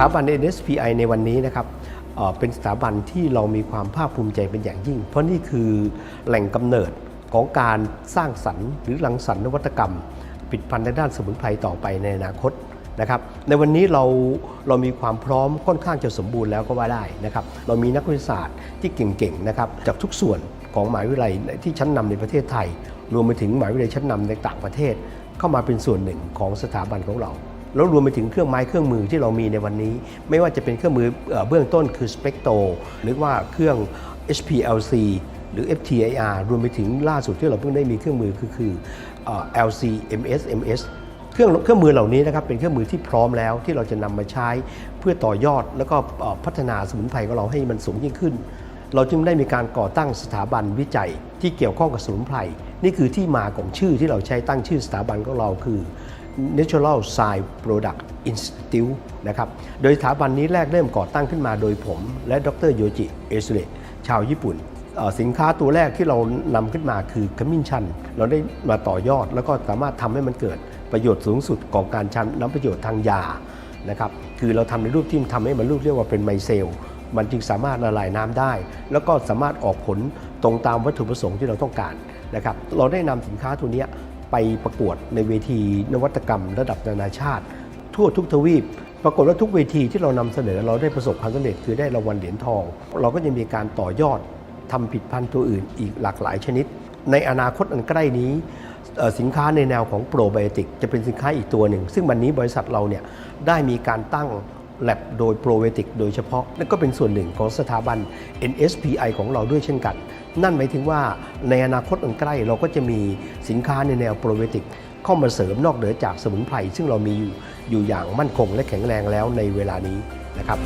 ถาบัน NSPI ในวันนี้นะครับเป็นสถาบันที่เรามีความภาคภูมิใจเป็นอย่างยิ่ง เพราะนี่คือแหล่งกำเนิดของการสร้างสรรค์ หรือรังสรรค์นวัตกรรมผลิตภัณฑ์ในด้านสมุนไพรต่อไปในอนาคตนะครับในวันนี้เราเรามีความพร้อมค่อนข้างจะสมบูรณ์แล้วก็ว่าได้นะครับเรามีนักวิทยาศาสตร์ที่เก่งๆนะครับจากทุกส่วนของหมหาวิทยาลัยที่ชั้นนำในประเทศไทย รวมไปถึงหมหาวิทยาลัยชั้นนำในต่างประเทศ เข้ามาเป็นส่วนหนึ่งของสถาบันของเรา แล้วรวมไปถึงเครื่องไม้เครื่องมือที่เรามีในวันนี้ ไม่ว่าจะเป็นเครื่องมือเบื้องต้นคือ Spectro หรือว่าเครื่อง HPLC หรือ FTIR รวมไปถึงล่าสุดที่เราเพิ่งได้มีเครื่องมือคือคือ LC MS MS เครื่องเครื่องมือเหล่านี้นะครับเป็นเครื่องมือที่พร้อมแล้วที่เราจะนำมาใช้เพื่อต่อยอด แล้วก็พัฒนาสมุนไพรของเราให้มันสูงยิ่งขึ้น เราจึงได้มีการก่อตั้งสถาบันวิจัยที่เกี่ยวข้องกับสมุนไพรนี่คือที่มาของชื่อที่เราใช้ตั้งชื่อสถาบันของเราคือ Natural Science Product Institute นะครับ โดยสถาบันนี้แรกเริ่มก่อตั้งขึ้นมาโดยผม และดรโยจิ เอสุเระชาวญี่ปุ่น สินค้าตัวแรกที่เรานำขึ้นมาคือขมิ้นชัน เราได้มาต่อยอดแล้วก็สามารถทำให้มันเกิดประโยชน์สูงสุดของการชันน้ำประโยชน์ทางยานะครับคือเราทำในรูปที่ทำให้มันรูปเรียกว่าเป็นไมเซลมันจึงสามารถละลายน้ำได้ แล้วก็สามารถออกผลตรงตามวัตถุประสงค์ที่เราต้องการนะครับ เราได้นำสินค้าตัวนี้ ไปประกวดในเวทีนวัตกรรม ระดับนานาชาติ ทั่วทุกทวีป ปรากฏว่าทุกเวทีที่เรานำเสนอเราได้ประสบความสำเร็จคือได้รางวัลเหรียญทอง เราก็ยังมีการต่อยอดทำผิดพันธุ์ตัวอื่นอีกหลากหลายชนิด ในอนาคตอันใกล้นี้สินค้าในแนวของโปรไบโอติกจะเป็นสินค้าอีกตัวหนึ่ง ซึ่งวันนี้บริษัทเราเนี่ยได้มีการตั้ง แลบโดยโปรเวติกโดยเฉพาะนั่นก็เป็นส่วนหนึ่งของสถาบัน NSPI ของเราด้วยเช่นกัน นั่นหมายถึงว่าในอนาคตอันใกล้เราก็จะมีสินค้าในแนวโปรเวติกเข้ามาเสริมนอกเหนือจากสมุนไพรซึ่งเรามีอยู่อยู่อย่างมั่นคงและแข็งแรงแล้วในเวลานี้นะครับ